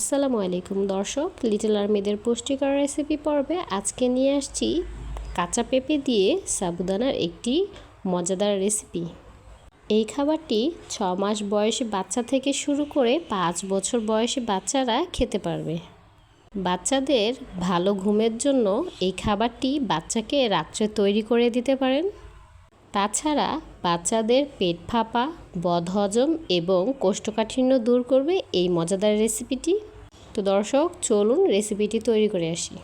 আসসালামু আলাইকুম, দর্শক। লিটল আর্মিদের পুষ্টিকর রেসিপি পর্বে আজকে নিয়ে আসছি কাঁচা পেঁপে দিয়ে সাবুদানার একটি মজাদার রেসিপি এই খাবারটি ছ মাস বয়সী বাচ্চা থেকে শুরু করে পাঁচ বছর বয়সী বাচ্চারা খেতে পারবে। বাচ্চাদের ভালো ঘুমের জন্য এই খাবারটি বাচ্চাকে রাত্রে তৈরি করে দিতে পারেন। তাছাড়া বাচ্চাদের পেট ফাঁপা, বদহজম এবং কোষ্ঠকাঠিন্য দূর করবে এই মজাদার রেসিপিটি তো দর্শক চলুন রেসিপিটি তৈরি করে আসি।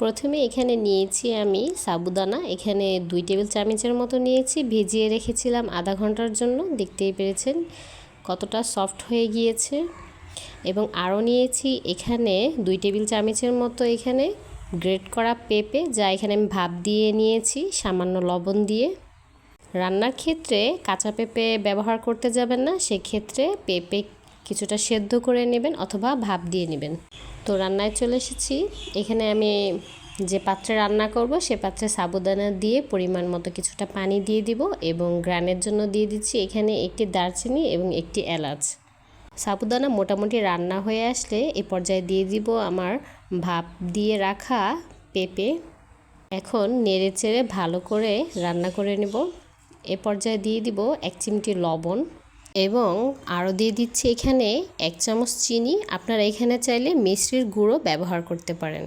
প্রথমে এখানে নিয়েছি আমি সাবুদানা। এখানে দুই টেবিল চামচের মতো নিয়েছি। ভিজিয়ে রেখেছিলাম আধা ঘণ্টার জন্য। দেখতেই পেরেছেন কতটা সফট হয়ে গিয়েছে। এবং আরও নিয়েছি এখানে দুই টেবিল চামচের মতো এখানে গ্রেট করা পেঁপে, যা এখানে আমি ভাপ দিয়ে নিয়েছি, সামান্য লবণ দিয়ে। রান্নার ক্ষেত্রে কাঁচা পেঁপে ব্যবহার করতে যাবেন না। সেক্ষেত্রে পেঁপে কিছুটা সেদ্ধ করে নেবেন অথবা ভাপ দিয়ে নেবেন। তো রান্নায় চলে এসেছি। এখানে আমি যে পাত্রে রান্না করব, সে পাত্রে সাবুদানা দিয়ে পরিমাণ মতো কিছুটা পানি দিয়ে দিব এবং গ্রানের জন্য দিয়ে দিচ্ছি এখানে একটি দারচিনি এবং একটি এলাচ। সাবুদানা মোটামুটি রান্না হয়ে আসলে এ পর্যায়ে দিয়ে দিব আমার ভাপ দিয়ে রাখা পেঁপে। এখন নেড়ে চেড়ে ভালো করে রান্না করে নেব। এ পর্যায়ে দিয়ে দিব এক চিমটি লবণ। এবং আরও দিয়ে দিচ্ছি এখানে এক চামচ চিনি। আপনারা এখানে চাইলে মিশ্রির গুঁড়ো ব্যবহার করতে পারেন।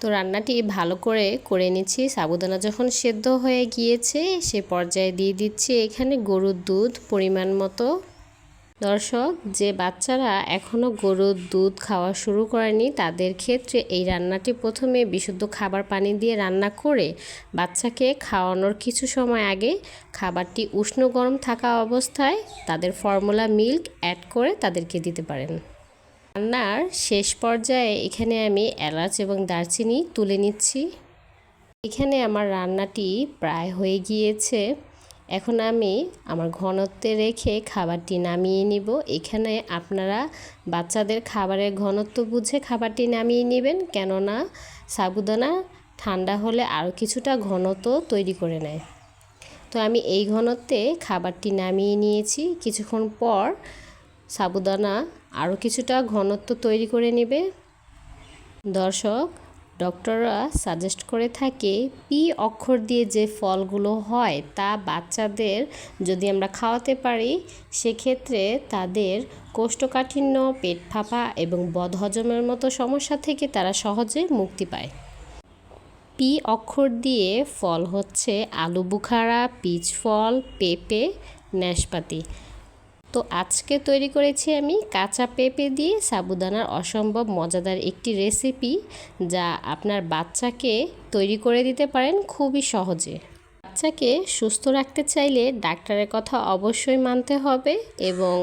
তো রান্নাটি ভালো করে করে নিচ্ছি। সাবুদানা যখন সেদ্ধ হয়ে গিয়েছে, সে পর্যায়ে দিয়ে দিচ্ছি এখানে গরুর দুধ পরিমাণ মতো। দর্শক, যে বাচ্চারা এখনও গরুর দুধ খাওয়া শুরু করেনি, তাদের ক্ষেত্রে এই রান্নাটি প্রথমে বিশুদ্ধ খাবার পানি দিয়ে রান্না করে বাচ্চাকে খাওয়ানোর কিছু সময় আগে খাবারটি উষ্ণ গরম থাকা অবস্থায় তাদের ফর্মুলা মিল্ক অ্যাড করে তাদেরকে দিতে পারেন। রান্নার শেষ পর্যায়ে এখানে আমি এলাচ এবং দারচিনি তুলে নিচ্ছি। এখানে আমার রান্নাটি প্রায় হয়ে গিয়েছে। এখন আমি আমার ঘনত্বে রেখে খাবারটি নামিয়ে নিব। এখানে আপনারা বাচ্চাদের খাবারের ঘনত্ব বুঝে খাবারটি নামিয়ে নেবেন, কেননা সাবুদানা ঠান্ডা হলে আরও কিছুটা ঘনত্ব তৈরি করে নেয়। তো আমি এই ঘনত্বে খাবারটি নামিয়ে নিয়েছি। কিছুক্ষণ পর সাবুদানা আরও কিছুটা ঘনত্ব তৈরি করে নেবে। দর্শক ডক্টররা সাজেস্ট করে থাকে পি অক্ষর দিয়ে যে ফলগুলো হয় তা বাচ্চাদের যদি আমরা খাওয়াতে পারি, সেক্ষেত্রে তাদের কোষ্ঠকাঠিন্য, পেট ফাঁপা এবং বদহজমের মতো সমস্যা থেকে তারা সহজে মুক্তি পায়। পি অক্ষর দিয়ে ফল হচ্ছে আলু বুখারা পিচ ফল, পেঁপে নাশপাতি তো আজকে তৈরি করেছি আমি কাঁচা পেঁপে দিয়ে সাবুদানার অসম্ভব মজাদার একটি রেসিপি যা আপনার বাচ্চাকে তৈরি করে দিতে পারেন খুবই সহজে। বাচ্চাকে সুস্থ রাখতে চাইলে ডাক্তারের কথা অবশ্যই মানতে হবে এবং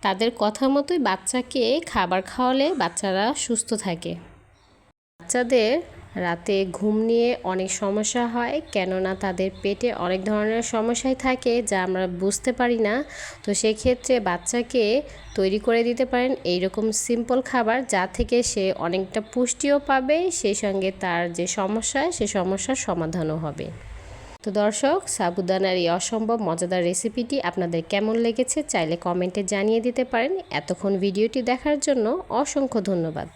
তাদের কথা মতোই বাচ্চাকে খাবার খাওয়ালে বাচ্চারা সুস্থ থাকে। বাচ্চাদের রাতে ঘুম নিয়ে অনেক সমস্যা হয়, কেননা তাদের পেটে অনেক ধরনের সমস্যাই থাকে যা আমরা বুঝতে পারি না। তো সেক্ষেত্রে বাচ্চাকে তৈরি করে দিতে পারেন এইরকম সিম্পল খাবার যা থেকে সে অনেকটা পুষ্টিও পাবে, সেই সঙ্গে তার যে সমস্যা, সে সমস্যার সমাধানও হবে। তো দর্শক, সাবুদানার এই অসম্ভব মজাদার রেসিপিটি আপনাদের কেমন লেগেছে চাইলে কমেন্টে জানিয়ে দিতে পারেন। এতক্ষণ ভিডিওটি দেখার জন্য অসংখ্য ধন্যবাদ।